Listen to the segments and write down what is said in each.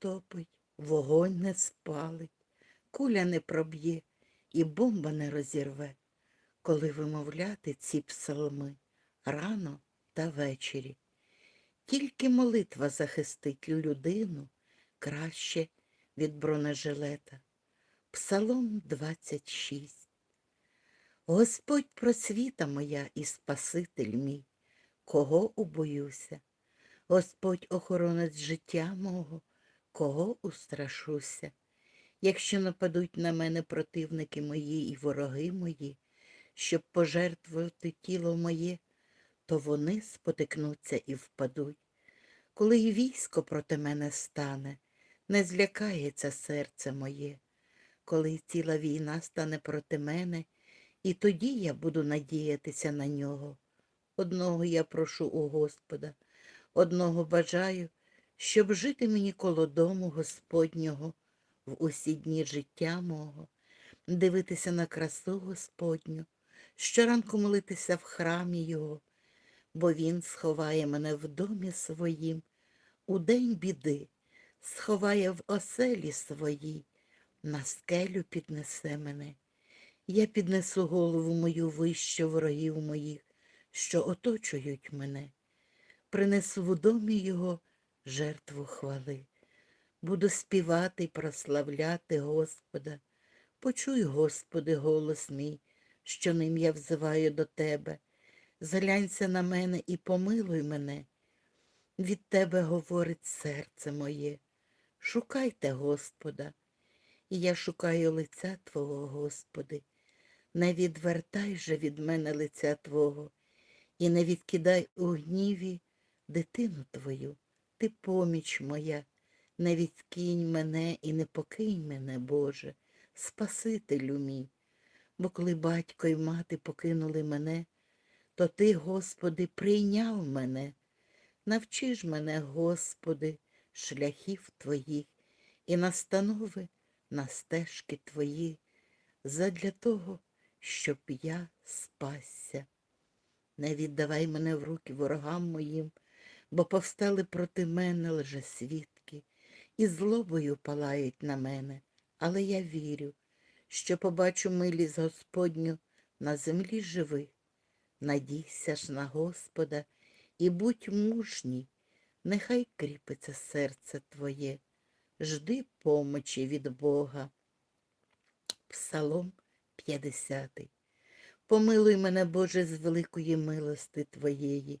потопить, вогонь не спалить, куля не проб'є і бомба не розірве, коли вимовляти ці псалми рано та ввечері. Тільки молитва захистить людину краще від бронежилета. Псалом 26. Господь просвіта моя і Спаситель мій, кого убоюся. Господь охоронець життя мого, кого устрашуся. Якщо нападуть на мене противники мої і вороги мої, щоб пожертвувати тіло моє, то вони спотикнуться і впадуть. Коли й військо проти мене стане, не злякається серце моє, коли ціла війна стане проти мене, і тоді я буду надіятися на нього. Одного я прошу у Господа, одного бажаю, щоб жити мені коло дому Господнього в усі дні життя мого, дивитися на красу Господню, щоранку молитися в храмі Його, бо Він сховає мене в домі своїм, у день біди, сховає в оселі своїй, на скелю піднесе мене. Я піднесу голову мою вище ворогів моїх, що оточують мене. Принесу в домі його жертву хвали. Буду співати й прославляти Господа. Почуй, Господи, голос мій, що ним я взиваю до Тебе. Зглянься на мене і помилуй мене. Від Тебе говорить серце моє. Шукайте Господа, і я шукаю лиця Твого, Господи. Не відвертай же від мене лиця Твого, і не відкидай у гніві дитину Твою, Ти поміч моя, не відкинь мене і не покинь мене, Боже, Спасителю мій. Бо коли батько і мати покинули мене, то Ти, Господи, прийняв мене. Навчи ж мене, Господи, шляхів Твоїх і настанови на стежки Твої, задля того, щоб я спасся. Не віддавай мене в руки ворогам моїм, бо повстали проти мене лжесвідки і злобою палають на мене, але я вірю, що побачу милість Господню на землі живих. Надійся ж на Господа і будь мужній, нехай кріпиться серце твоє, жди помочі від Бога. Псалом 50. Помилуй мене, Боже, з великої милости Твоєї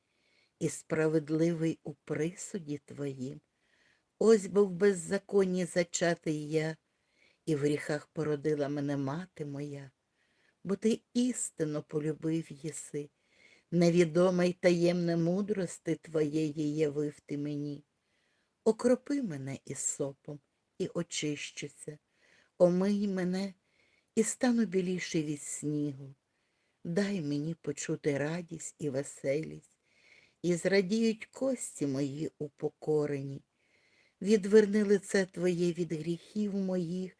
і справедливий у присуді Твоїм. Ось бо в беззаконні зачатий я, і в гріхах породила мене мати моя, бо ти істинно полюбив єси, невідоме й таємне мудрости Твоєї явив ти мені. Окропи мене із сопом і очищуся, омий мене і стану біліший від снігу. Дай мені почути радість і веселість, і зрадіють кості мої упокорені. Відверни лице Твоє від гріхів моїх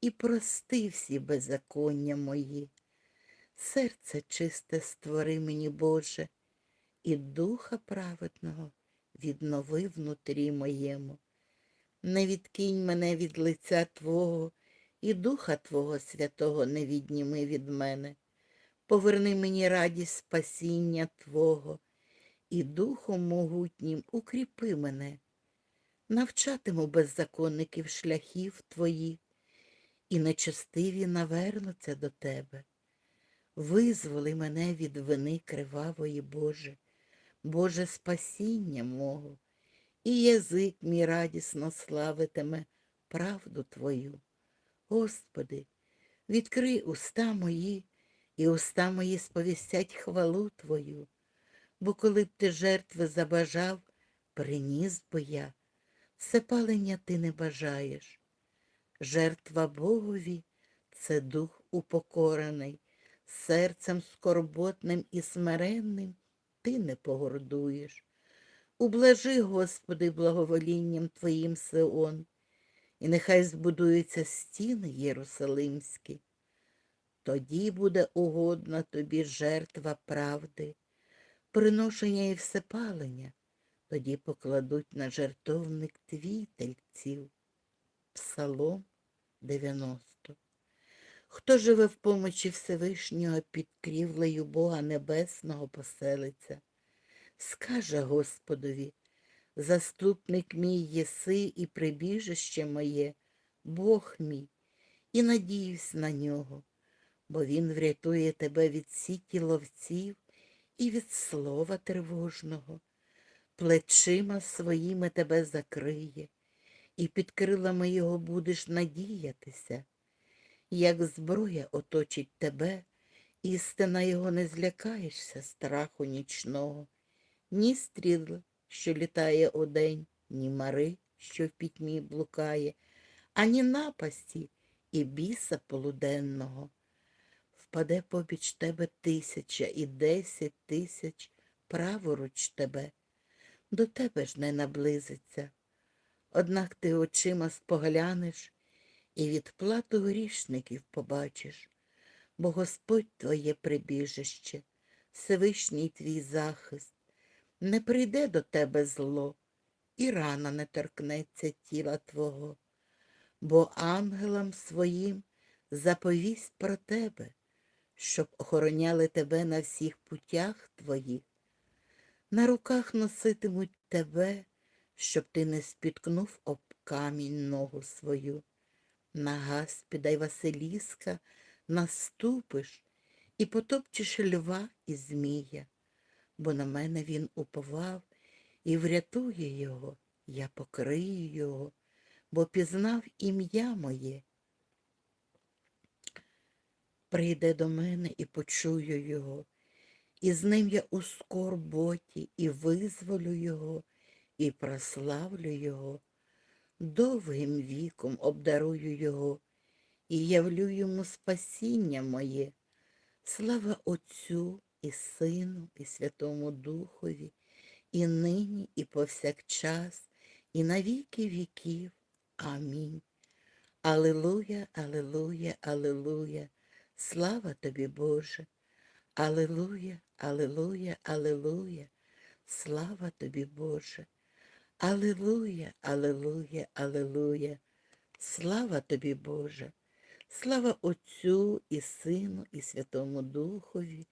і прости всі беззаконня мої. Серце чисте створи мені, Боже, і духа праведного віднови внутрі моєму. Не відкинь мене від лиця Твого, і Духа Твого Святого не відніми від мене. Поверни мені радість спасіння Твого, і Духом могутнім укріпи мене. Навчатиму беззаконників шляхів Твоїх, і нечестиві навернуться до Тебе. Визволи мене від вини кривавої, Боже, Боже спасіння мого, і язик мій радісно славитиме правду Твою. Господи, відкрий уста мої, і уста мої сповістять хвалу Твою, бо коли б ти жертви забажав, приніс би я, все палення ти не бажаєш. Жертва Богові це дух упокорений, серцем скорботним і смиренним ти не погордуєш. Ублажи, Господи, благоволінням Твоїм Сион, і нехай збудуються стіни Єрусалимські. Тоді буде угодна тобі жертва правди, приношення і всепалення, тоді покладуть на жертовник твій тельців. Псалом 90 Хто живе в помочі Всевишнього під крівлею Бога Небесного поселиться, скаже Господові, заступник мій єси і прибіжище моє, Бог мій, і надіюсь на нього, бо Він врятує тебе від сіті ловців і від слова тривожного, плечима своїми тебе закриє, і під крилами його будеш надіятися. Як зброя оточить тебе, істина його не злякаєшся страху нічного, ні стріл, що літає удень, ні мари, що в пітьмі блукає, ані напасті і біса полуденного. Впаде побіч тебе тисяча і десять тисяч праворуч тебе, до тебе ж не наблизиться. Однак ти очима споглянеш і відплату грішників побачиш, бо Господь твоє прибіжище, Всевишній твій захист, не прийде до тебе зло, і рана не торкнеться тіла Твого, бо ангелам своїм заповість про тебе, щоб охороняли тебе на всіх путях твоїх. На руках носитимуть тебе, щоб ти не спіткнув об камінь ногу свою. На Гаспіда й Василіска наступиш і потопчеш льва і змія, бо на мене він уповав і врятує його, я покрию його, бо пізнав ім'я моє. Прийде до мене і почую його, і з ним я у скорботі, і визволю його, і прославлю його довгим віком обдарую його і явлю йому спасіння моє. Слава Отцю і Сину, і Святому Духові, і нині, і повсякчас, і на віки віків. Амінь. Алилуя, Алилуя, Алилуя. Слава тобі, Боже. Алилуя, Алилуя, Алилуя. Слава тобі, Боже. Алилуя, Алилуя, Алилуя. Слава тобі, Боже. Слава Отцю і Сину, і Святому Духові,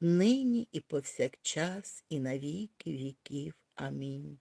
нині і повсякчас, і на віки віків. Амінь.